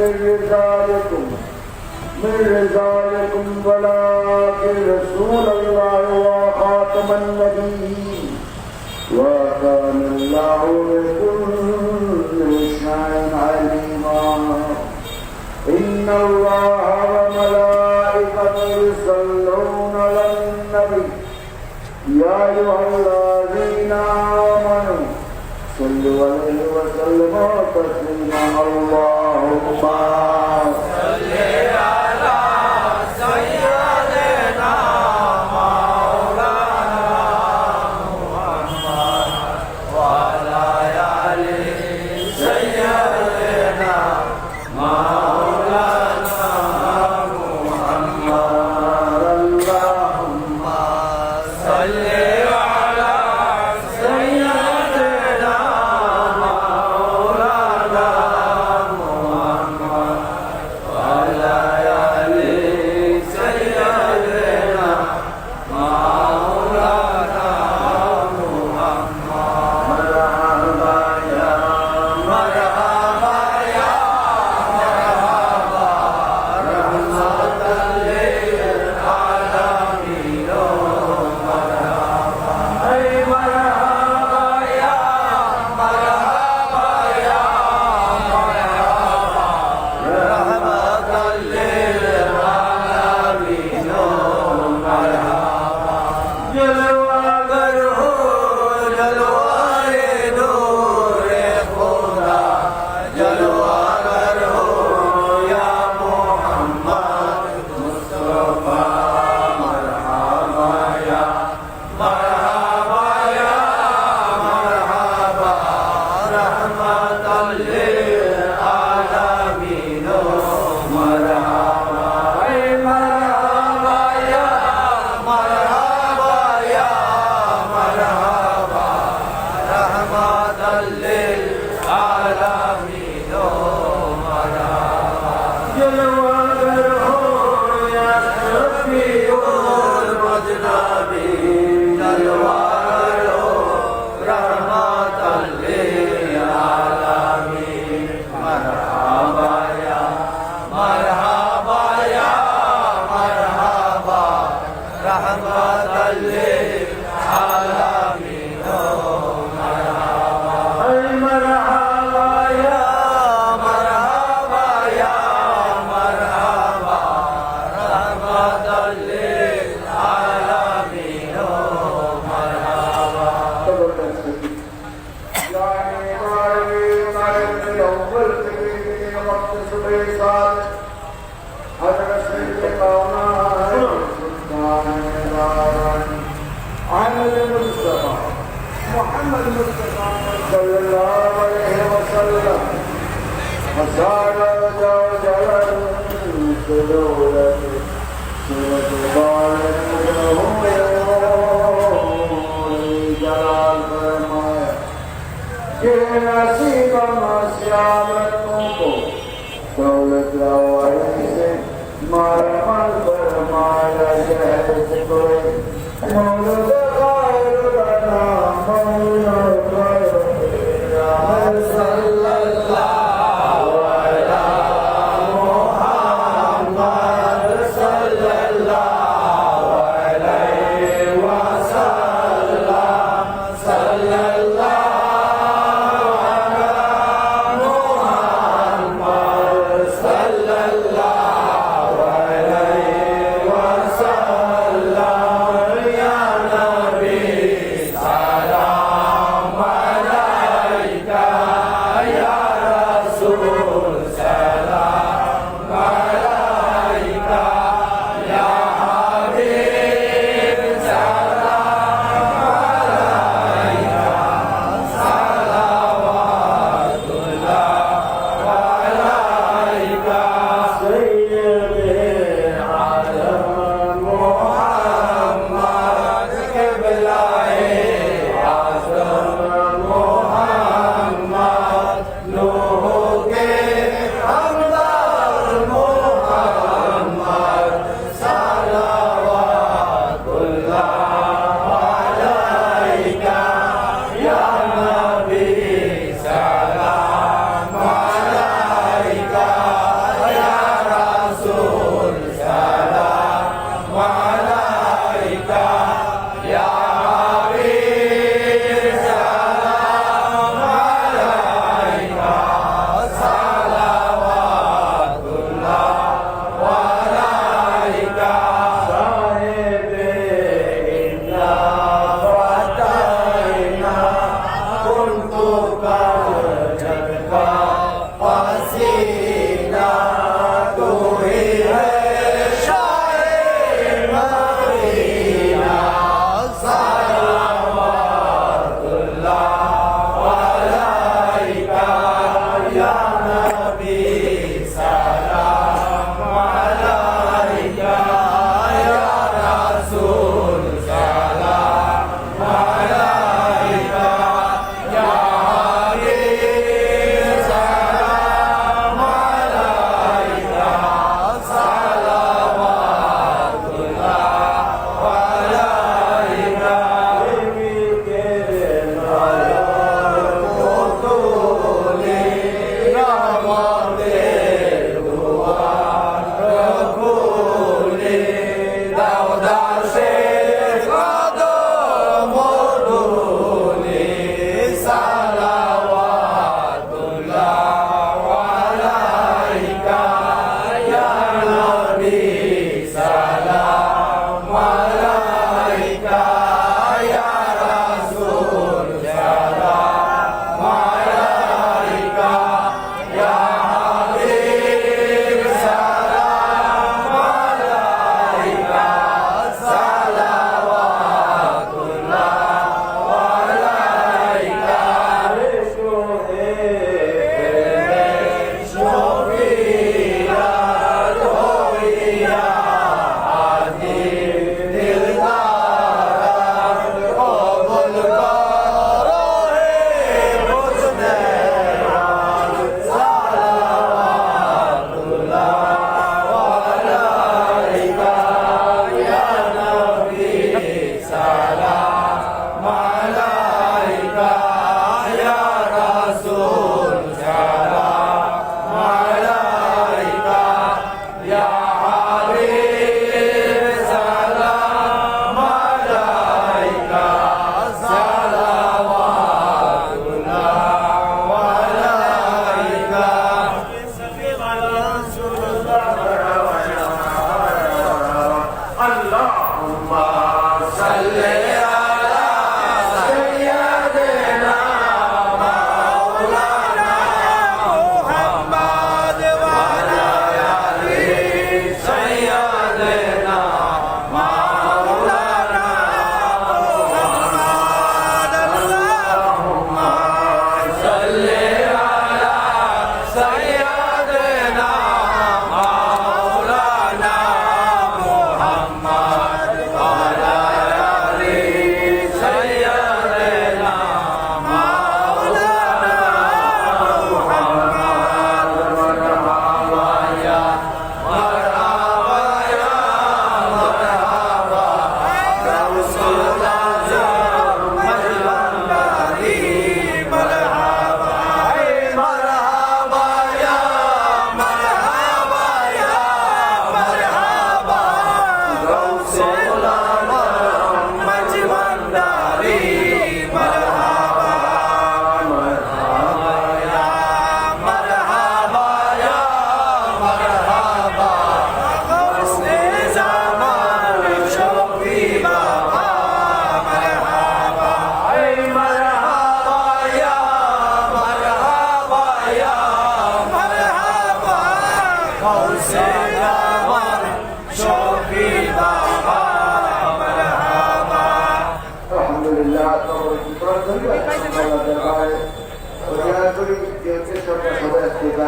من رسالكم من رسالكم ولكن رسول الله وخاتم النبي وكان الله بكل شيء عليما. إن الله وملائكته يصلون على النبي. يا أيها الذين آمنوا صل وسلم وتسليما اللهم Mother, mother, mother, yes, boy. Mother, mother.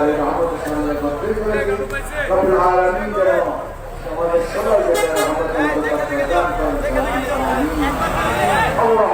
তাদের রহমত সমাজে কমপ্লিট করেছি। রব্বুল আলামিন যেন সমাজের সবাইকে তাদের রহমত দান করেন। আমিন আল্লাহ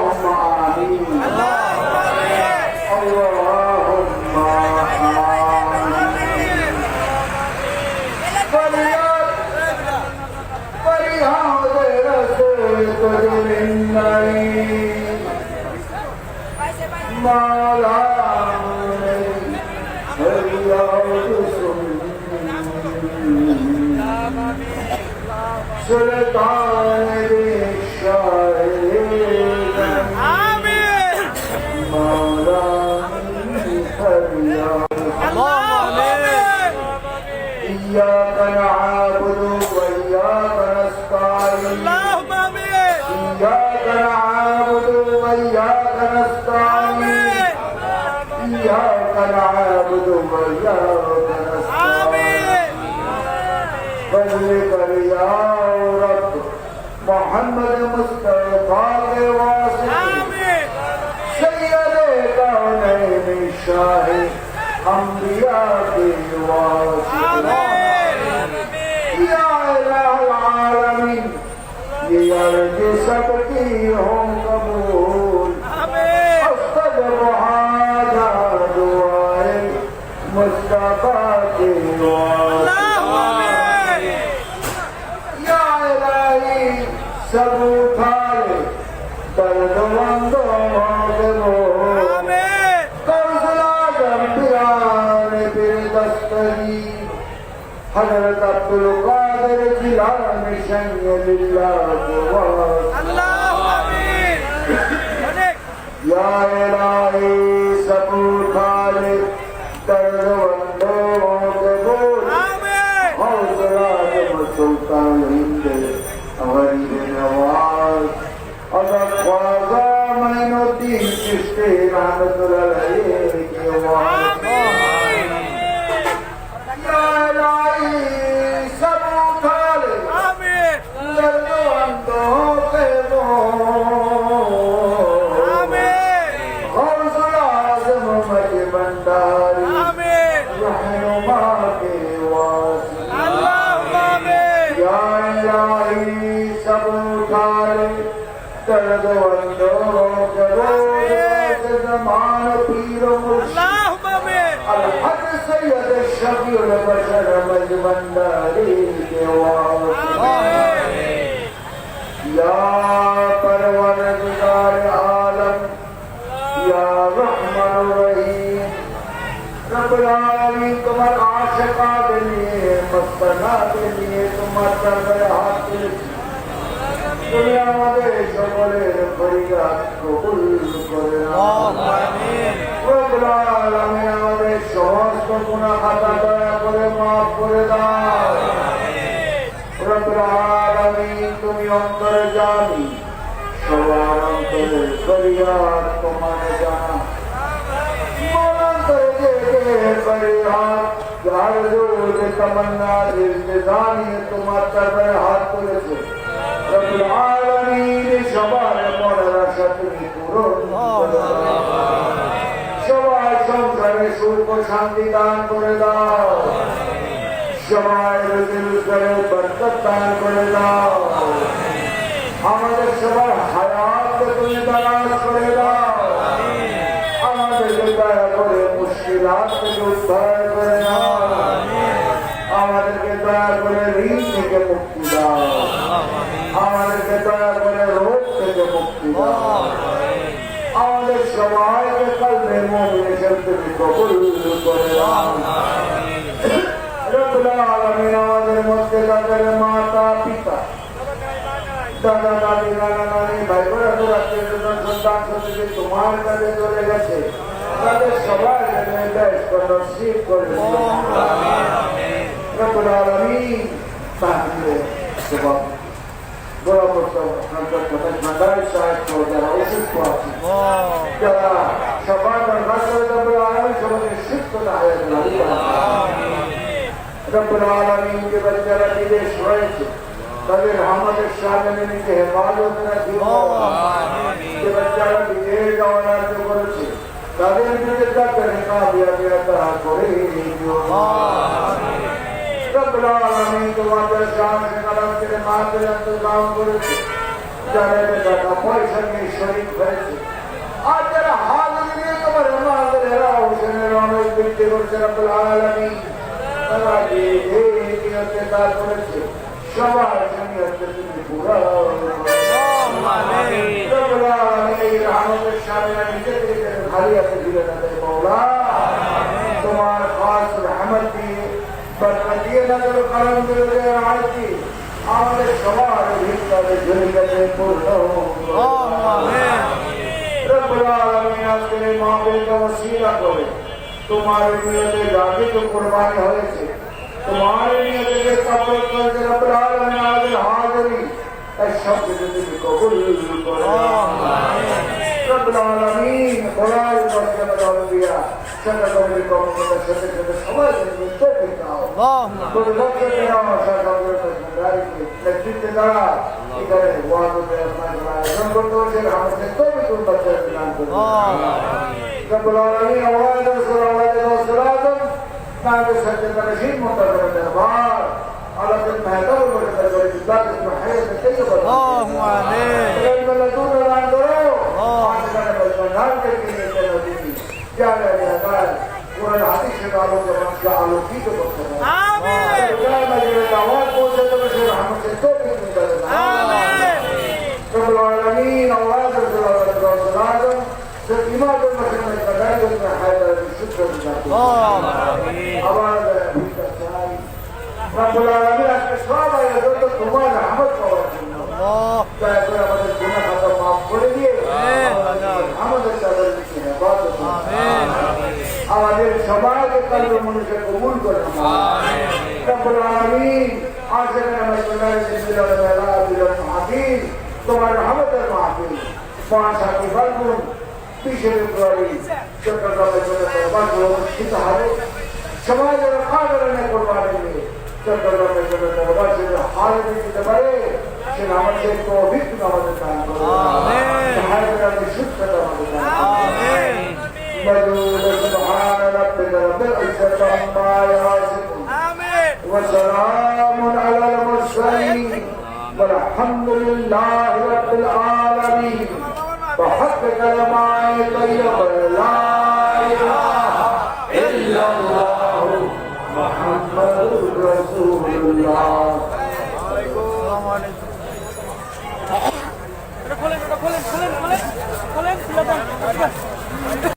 إياك نعابد وإياك نستعين اللهم آمين إياك نعابد وإياك نستعين إياك نعابد وإياك نستعين فضلك يا رب محمد مصطفى کے واسطے سید کونین شاہ الأنبياء والسلام يا إله العالمين ليرجسك فيهم قبل حضرت عبدالقادر جیلانی شنگ للہ جواد सभ्युन बसन मज भंडारी या परवन दुकार आलम या रहमान रहीम रब العالمین तुम्हारे आशिका के लिए मस्तना के लिए तुम्हारे सरवर हाथ के लिए दुनिया में सबरे फरियाद कबूल करना आमीन। रब العالمین हमारे शोहर সমস্ত গুনাহ খাতা দয়া করে মাফ করে দাও। তুমি অন্তরে জানি সবার অন্তরে ফরিয়াদ তোমার জানা সবার মনের আশা তুমি করে দাও সবাই সংসারে সুখ শান্তি দান করে দাও। সবাই বরকত দান করে দাও। আমাদের সবার হায়াতকে তুমি দারাজ করে দাও আমাদেরকে দয়া করে মুশকিলাত থেকে উদ্ধার করে দাও আমাদেরকে দয়া করে ঋণ থেকে মুক্তি দাও আমাদেরকে দয়া করে রোগ থেকে মুক্তি দাও আমাদের সবাইকে কলমে মোমিনে তুমি কবুল করে দাও রব্বুল আলামিন আমাদের মধ্যে তাদের মাতা পিতা দাদা দাদি নানা নানি সবার দরকার করে রব্বুল আলামিন সবাইকে সুস্থ না হয়ে রব্বুল আলামিন যে বাচ্চারা বিদেশ রয়েছে তাদের আমাদের সামনে নিজে হেফাজত যারা টাকা পয়সা নিয়ে শরীর হয়েছে আর যারা হাজির নিয়ে তোমার আমাদের এরা হোসেনের অনেক বৃদ্ধি করছে রব্বুল আলামিন যে এই নিয়তে কাজ করেছে। সবার নিয়তে তুমি পুরা তোমার খাস রহমত দিয়ে বরকত দিয়ে নজর করম করে আছি আমাদের সবার ভিতরে ঝুলে গেছে পূর্ণ রব্বুল আলামিন আজকের মাহফিলকে ওসিলা করে তোমার নিয়তে গাজী তো কোরবানি হয়েছে। তোমার নিয়তে কবল করতে রব্বুল আলামিন হাজিরি। এই শব্দ যদি কবুল করো। আমিন রব্বুল আলামিন দিয়া। قبل الكون سنة سنة سماج من توفيق دعوة اللهم كل وقت يا شاء قبل من ذلك نجد لنا إذا وعد بأسماء الله رب التوجه هم توفيق البشر بلان رب العالمين أوائل رسول الله والسلام بعد سجد رشيد منتظر الدربار আমার সবাই তোমার আমার সবার জন্য দয়া করে আমাদের গুণা খাতা মাফ করে দিয়ে আমাদের তাদের আমাদের সবাইকে কাল্য মনুষ্য কবুল করে তারপরে আমি আজ তোমার রহমতের মাহফিল পাঁচ হাতি ফাল্গুন বিশে ফেব্রুয়ারি سماج قابل نے قربانی دی چند اللہ کے جنت دربار سے حال کی دبائے کہ ہمیں سے توفیق نواز عطا کرو آمین ہر طرح کی شکر ادا کرو آمین مجود سبحان ربك رب العزة عما يصفون آمين. وسلام على المرسلين والحمد لله رب العالمين بحق كلمات طيبة لا খোলেন খোলেন খোলেন খোলেন খোলেন